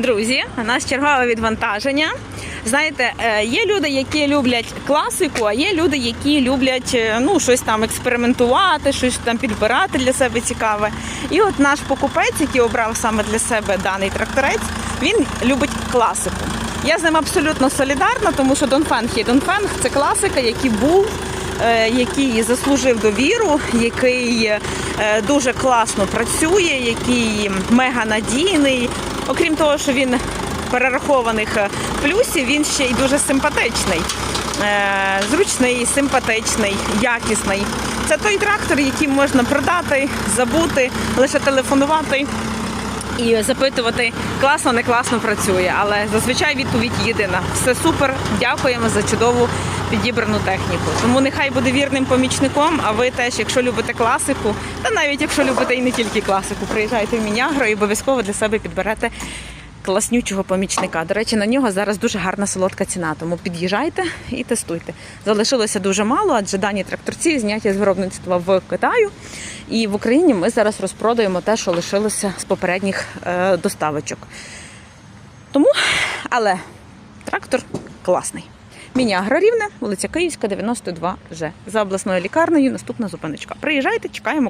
Друзі, у нас чергове відвантаження. Знаєте, е, є люди, які люблять класику, а є люди, які люблять е, ну, щось там експериментувати, щось там підбирати для себе цікаве. І от наш покупець, який обрав саме для себе даний тракторець, він любить класику. Я з ним абсолютно солідарна, тому що Донфенг є Донфенг це класика, який був е, який заслужив довіру, який дуже класно працює, який мега надійний. Окрім того, що він перерахованих е, плюсів, він ще й дуже симпатичний. Е, Зручний, симпатичний, якісний. Це той трактор, який можна продати, забути, лише телефонувати і запитувати, класно, не класно працює. Але зазвичай відповідь єдина. Все супер, дякуємо за чудову підібрану техніку. Тому нехай буде вірним помічником. А ви теж, якщо любите класику, та навіть якщо любите і не тільки класику, приїжджайте в Мінягро і обов'язково для себе підберете. Класнючого помічника. До речі, на нього зараз дуже гарна солодка ціна, тому під'їжджайте і тестуйте. Залишилося дуже мало, адже дані тракторці зняті з виробництва в Китаю. І в Україні ми зараз розпродаємо те, що лишилося з попередніх е, доставочок. Тому, але трактор класний. Міні-агро Рівне, вулиця Київська, 92 Ж. За обласною лікарнею наступна зупиночка. Приїжджайте, чекаємо.